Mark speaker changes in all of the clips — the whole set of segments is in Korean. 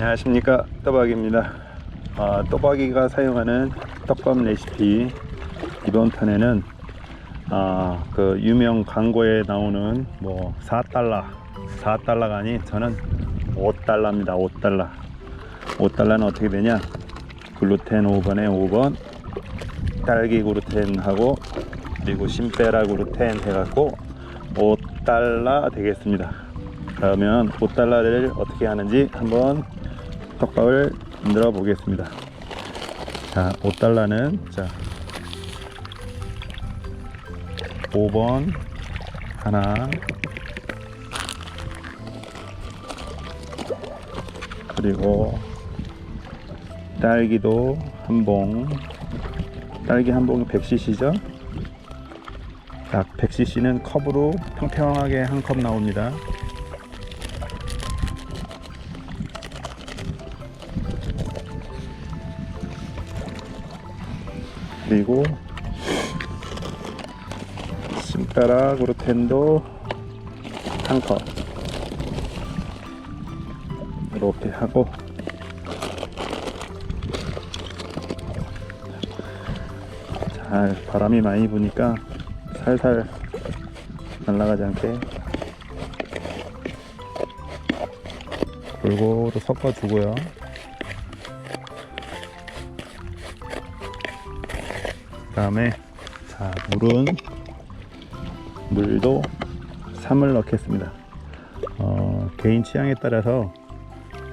Speaker 1: 안녕하십니까. 또박입니다. 아, 또박이가 사용하는 떡밥 레시피 이번 편에는 아, 그 유명 광고에 나오는 뭐 4달러 4달러가 아닌 저는 5달러입니다. 5달러. 5달러는 어떻게 되냐? 글루텐 5번에 5번 딸기 글루텐하고 그리고 심페라 글루텐 해갖고 5달러 되겠습니다. 그러면 5달러를 어떻게 하는지 한번 떡밥을 만들어 보겠습니다. 자 5달러는 자 5번 하나 그리고 딸기도 한 봉 딸기 한 봉이 100cc죠? 약 100cc는 컵으로 평평하게 한 컵 나옵니다 그리고 심가락 그루텐도 한컵 이렇게 하고. 잘 바람이 많이 부니까 살살 날아가지 않게. 골고루 섞어 주고요 다음에 자 물은 물도 3을 넣겠습니다. 어, 개인 취향에 따라서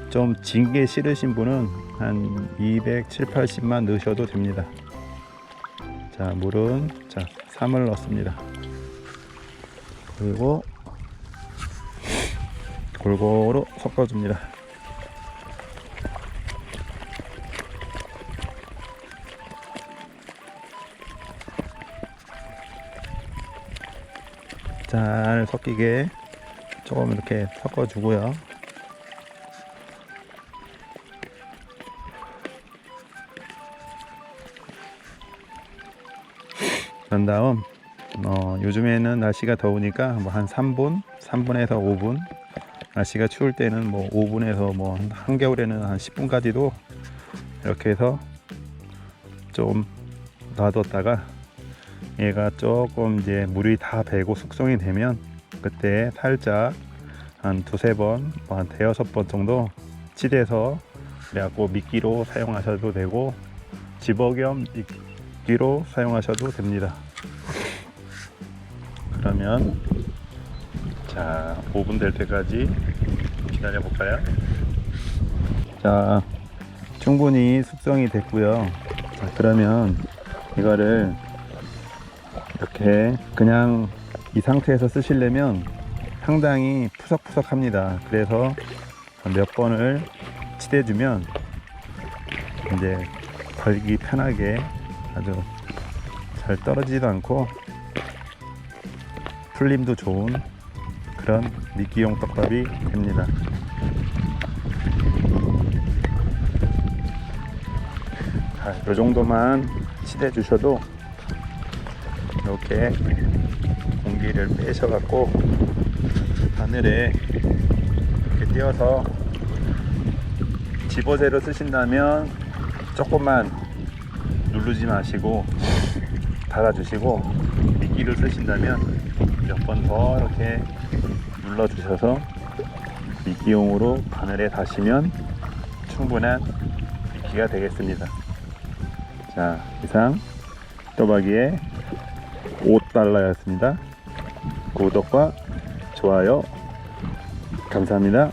Speaker 1: 좀 진게 싫으신 분은 한 270, 80만 넣으셔도 됩니다. 자 물은 자 3을 넣습니다. 그리고 골고루 섞어줍니다 잘 섞이게 조금 이렇게 섞어주고요. 그런 다음 어, 요즘에는 날씨가 더우니까 뭐 한 3분, 3분에서 5분 날씨가 추울 때는 뭐 5분에서 뭐 한- 한겨울에는 한 10분까지도 이렇게 해서 좀 놔뒀다가 얘가 조금 이제 물이 다 배고 숙성이 되면 그때 살짝 한 두세 번, 뭐한 대여섯 번 정도 치대서 그래갖고 미끼로 사용하셔도 되고 집어 겸 미끼로 사용하셔도 됩니다. 그러면 자 5분 될 때까지 기다려 볼까요? 자 충분히 숙성이 됐고요. 자 그러면 이거를 이렇게 그냥 이 상태에서 쓰시려면 상당히 푸석푸석 합니다. 그래서 몇 번을 치대 주면 이제 걸기 편하게 아주 잘 떨어지지도 않고 풀림도 좋은 그런 미끼용 떡밥이 됩니다. 자, 이 정도만 치대 주셔도 이렇게 공기를 빼셔갖고 바늘에 이렇게 띄어서 집어제로 쓰신다면 조금만 누르지 마시고 닫아주시고 미끼를 쓰신다면 몇 번 더 이렇게 눌러주셔서 미끼용으로 바늘에 다시면 충분한 미끼가 되겠습니다. 자, 이상 또박이의 5달러였습니다. 구독과 좋아요 감사합니다.